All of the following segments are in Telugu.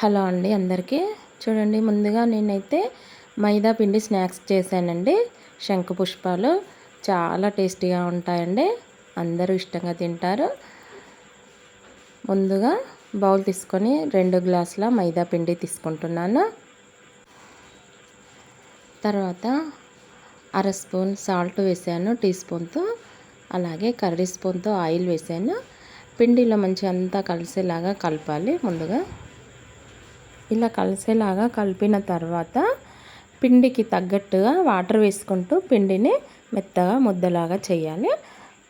హలో అండి అందరికీ. చూడండి ముందుగా నేనైతే మైదా పిండి స్నాక్స్ చేశానండి. శంకు పుష్పాలు చాలా టేస్టీగా ఉంటాయండి. అందరూ ఇష్టంగా తింటారు. ముందుగా బౌల్ తీసుకొని రెండు గ్లాసుల మైదా పిండి తీసుకుంటున్నాను. తర్వాత అర స్పూన్ సాల్ట్ వేసాను టీ స్పూన్తో. అలాగే కర్రీ స్పూన్తో ఆయిల్ వేసాను. పిండిలో మంచి అంతా కలిసేలాగా కలపాలి ముందుగా. ఇలా కలిసేలాగా కలిపిన తర్వాత పిండికి తగ్గట్టుగా వాటర్ వేసుకుంటూ పిండిని మెత్తగా ముద్దలాగా చేయాలి.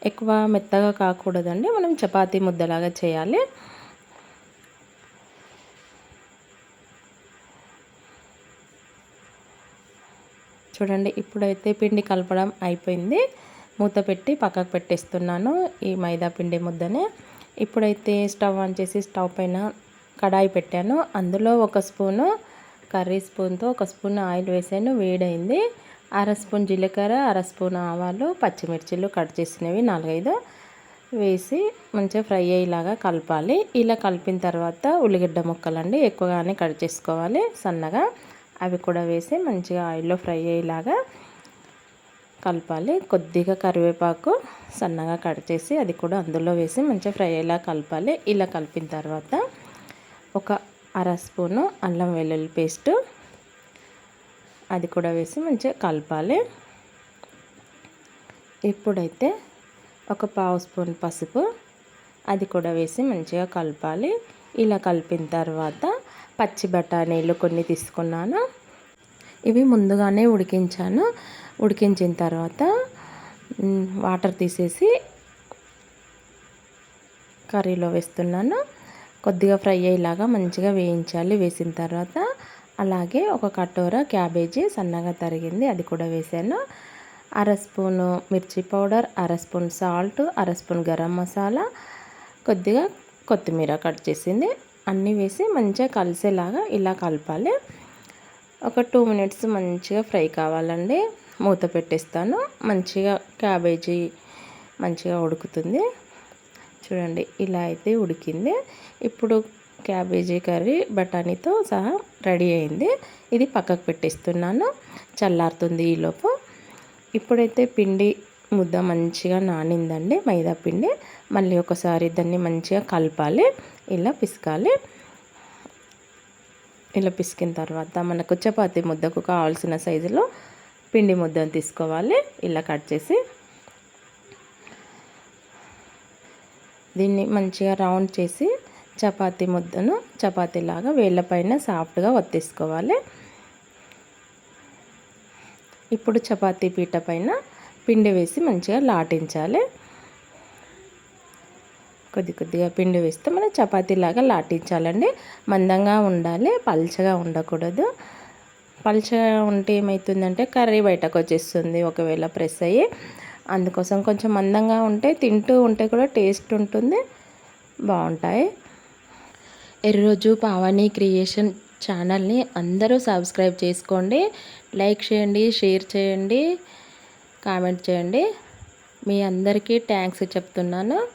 ఎక్కువ మెత్తగా కాకూడదండి. మనం చపాతీ ముద్దలాగా చేయాలి. చూడండి ఇప్పుడైతే పిండి కలపడం అయిపోయింది. మూత పెట్టి పక్కకు పెట్టేస్తున్నాను ఈ మైదా పిండి ముద్దని. ఇప్పుడైతే స్టవ్ ఆన్ చేసి స్టవ్ పైన కడాయి పెట్టాను. అందులో ఒక స్పూను కర్రీ స్పూన్తో ఒక స్పూన్ ఆయిల్ వేసాను. వేడైంది. అర స్పూన్ జీలకర్ర అర స్పూన్ ఆవాలు పచ్చిమిర్చిలు కట్ చేసినవి నాలుగైదు వేసి మంచిగా ఫ్రై అయ్యేలాగా కలపాలి. ఇలా కలిపిన తర్వాత ఉల్లిగడ్డ ముక్కలండి ఎక్కువగానే కట్ చేసుకోవాలి సన్నగా. అవి కూడా వేసి మంచిగా ఆయిల్లో ఫ్రై అయ్యేలాగా కలపాలి. కొద్దిగా కరివేపాకు సన్నగా కట్ చేసి అది కూడా అందులో వేసి మంచిగా ఫ్రై అయ్యేలా కలపాలి. ఇలా కలిపిన తర్వాత అర స్పూను అల్లం వెల్లుల్లి పేస్టు. అది కూడా వేసి మంచిగా కలపాలి. ఇప్పుడైతే ఒక పావు స్పూన్ పసుపు అది కూడా వేసి మంచిగా కలపాలి. ఇలా కలిపిన తర్వాత పచ్చి బఠానీలు కొన్ని తీసుకున్నాను. ఇవి ముందుగానే ఉడికించాను. ఉడికించిన తర్వాత వాటర్ తీసేసి కర్రీలో వేస్తున్నాను. కొద్దిగా ఫ్రై అయ్యేలాగా మంచిగా వేయించాలి. వేసిన తర్వాత అలాగే ఒక కటోర క్యాబేజీ సన్నగా తరిగింది. అది కూడా వేసాను. అర స్పూను మిర్చి పౌడర్ అర స్పూన్ సాల్ట్ అర స్పూన్ గరం మసాలా కొద్దిగా కొత్తిమీర కట్ చేసింది. అన్నీ వేసి మంచిగా కలిసేలాగా ఇలా కలపాలి. ఒక టూ మినిట్స్ మంచిగా ఫ్రై కావాలండి. మూత పెట్టేస్తాను. మంచిగా క్యాబేజీ మంచిగా ఉడుకుతుంది. చూడండి ఇలా అయితే ఉడికింది. ఇప్పుడు క్యాబేజీ కర్రీ బఠానీతో సహా రెడీ అయింది. ఇది పక్కకు పెట్టేస్తున్నాను. చల్లారుతుంది ఈలోపు ఇప్పుడైతే పిండి ముద్ద మంచిగా నానిందండి మైదా పిండి. మళ్ళీ ఒకసారి దాన్ని మంచిగా కలపాలి ఇలా పిసకాలి. ఇలా పిసికిన తర్వాత మనకు చపాతీ ముద్దకు కావాల్సిన సైజులో పిండి ముద్దను తీసుకోవాలి. ఇలా కట్ చేసి దీన్ని మంచిగా రౌండ్ చేసి చపాతి ముద్దను చపాతీలాగా వేళ్ళపైన సాఫ్ట్గా ఒత్తేసుకోవాలి ఇప్పుడు చపాతీ పీట పైన పిండి వేసి మంచిగా లాటించాలి. కొద్ది కొద్దిగా పిండి వేస్తే మనం చపాతీలాగా లాటించాలండి. మందంగా ఉండాలి పల్చగా ఉండకూడదు. పల్చగా ఉంటే ఏమవుతుందంటే కర్రీ బయటకు వచ్చేస్తుంది. ఒకవేళ ప్రెస్ అయ్యి అందుకోసం కొంచెం మందంగా ఉంటే తింటూ ఉంటే కూడా టేస్ట్ ఉంటుంది. బాగుంటాయి. ఎర్రోజు పావని క్రియేషన్ ఛానల్ని అందరూ సబ్స్క్రైబ్ చేసుకోండి. లైక్ చేయండి షేర్ చేయండి కామెంట్ చేయండి. మీ అందరికీ థ్యాంక్స్ చెప్తున్నాను.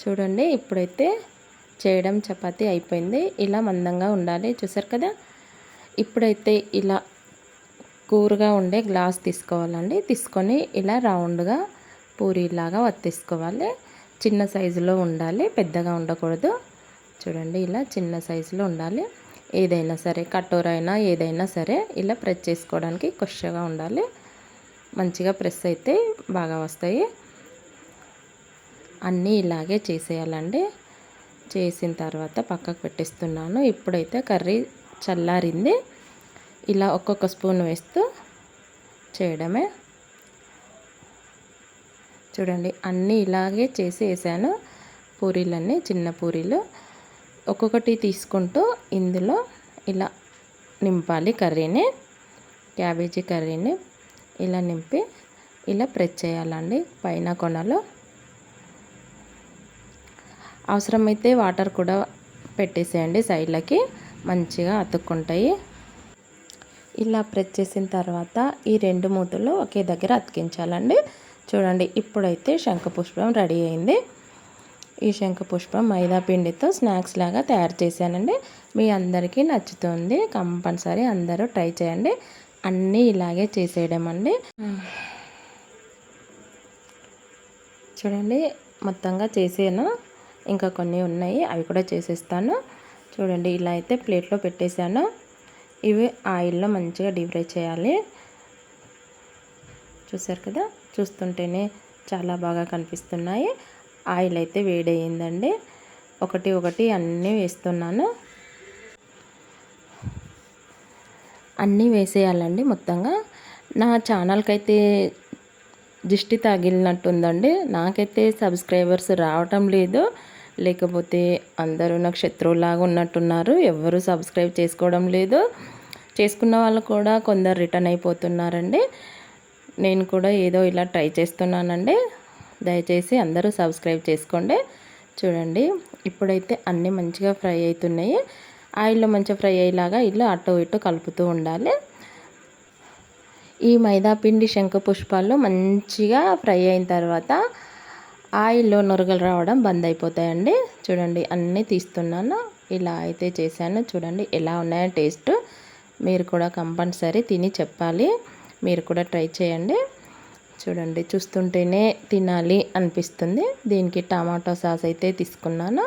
చూడండి ఇప్పుడైతే చేయడం చపాతి అయిపోయింది. ఇలా మందంగా ఉండాలి. చూసారు కదా? ఇప్పుడైతే ఇలా కూరగా ఉండే గ్లాస్ తీసుకోవాలండి. తీసుకొని ఇలా రౌండ్గా పూరీలాగా వత్తేసుకోవాలి. చిన్న సైజులో ఉండాలి. పెద్దగా ఉండకూడదు. చూడండి ఇలా చిన్న సైజులో ఉండాలి. ఏదైనా సరే కట్టోరైనా ఏదైనా సరే ఇలా ప్రెస్ చేసుకోవడానికి కొషగా ఉండాలి. మంచిగా ప్రెస్ అయితే బాగా వస్తాయి. అన్నీ ఇలాగే చేసేయాలండి. చేసిన తర్వాత పక్కకు పెట్టేస్తున్నాను. ఇప్పుడైతే కర్రీ చల్లారింది. ఇలా ఒక్కొక్క స్పూన్ వేస్తూ చేయడమే. చూడండి అన్నీ ఇలాగే చేసి వేసాను పూరీలన్నీ చిన్న పూరీలు. ఒక్కొక్కటి తీసుకుంటూ ఇందులో ఇలా నింపాలి కర్రీని. క్యాబేజీ కర్రీని ఇలా నింపి ఇలా ప్రెస్ చేయాలండి పైన కొనలో. అవసరమైతే వాటర్ కూడా పెట్టేసేయండి సైడ్లకి. మంచిగా అతుక్కుంటాయి. ఇలా ప్రెస్ చేసిన తర్వాత ఈ రెండు మూతలు ఒకే దగ్గర అతికించాలండి. చూడండి ఇప్పుడైతే శంఖపుష్పం రెడీ అయింది. ఈ శంఖపుష్పం మైదా పిండితో స్నాక్స్ లాగా తయారు చేశానండి. మీ అందరికీ నచ్చుతుంది కంపల్సరీ అందరూ ట్రై చేయండి. అన్నీ ఇలాగే చేసేయడం అండి చూడండి మొత్తంగా చేసాను. ఇంకా కొన్ని ఉన్నాయి అవి కూడా చేసేస్తాను. చూడండి ఇలా అయితే ప్లేట్లో పెట్టేశాను. ఇవి ఆయిల్లో మంచిగా డీప్ ఫ్రై చేయాలి. చూసారు కదా? చూస్తుంటేనే చాలా బాగా కనిపిస్తున్నాయి. ఆయిల్ అయితే వేడయ్యిందండి ఒకటి ఒకటి అన్నీ వేస్తున్నాను. అన్నీ వేసేయాలండి మొత్తంగా. నా ఛానల్కి అయితే దిష్టి తగిలినట్టుందండి. నాకైతే సబ్స్క్రైబర్స్ రావటం లేదు. లేకపోతే అందరూ నాకు శత్రువులాగా ఉన్నట్టున్నారు. ఎవరు సబ్స్క్రైబ్ చేసుకోవడం లేదు. చేసుకున్న వాళ్ళు కూడా కొందరు రిటర్న్ అయిపోతున్నారండి. నేను కూడా ఏదో ఇలా ట్రై చేస్తున్నానండి. దయచేసి అందరూ సబ్స్క్రైబ్ చేసుకోండి. చూడండి ఇప్పుడైతే అన్నీ మంచిగా ఫ్రై అవుతున్నాయి. ఆయిల్లో మంచిగా ఫ్రై అయ్యేలాగా ఇల్లు అటు ఇటు కలుపుతూ ఉండాలి. ఈ మైదా పిండి శంఖ పుష్పాలు మంచిగా ఫ్రై అయిన తర్వాత ఆయిల్లో నొరగలు రావడం బంద్ అయిపోతాయండి. చూడండి అన్నీ తీస్తున్నాను. ఇలా అయితే చేశాను. చూడండి ఎలా ఉన్నాయో టేస్ట్. మీరు కూడా కంపల్సరీ తిని చెప్పాలి. మీరు కూడా ట్రై చేయండి. చూడండి చూస్తుంటేనే తినాలి అనిపిస్తుంది. దీనికి టమాటో సాస్ అయితే తీసుకున్నాను.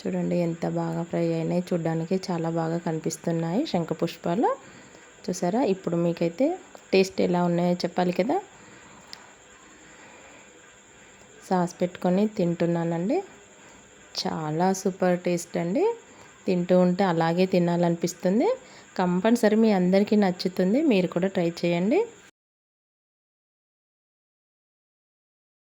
చూడండి ఎంత బాగా ఫ్రై అయినాయి. చూడడానికి చాలా బాగా కనిపిస్తున్నాయి శంఖపుష్పాలు. చూసారా? ఇప్పుడు మీకైతే టేస్ట్ ఎలా ఉన్నాయో చెప్పాలి కదా. సాస్ పెట్టుకొని తింటున్నానండి. చాలా సూపర్ టేస్ట్ అండి. తింటూ ఉంటే అలాగే తినాలనిపిస్తుంది. కంపల్సరీ మీ అందరికీ నచ్చుతుంది. మీరు కూడా ట్రై చేయండి.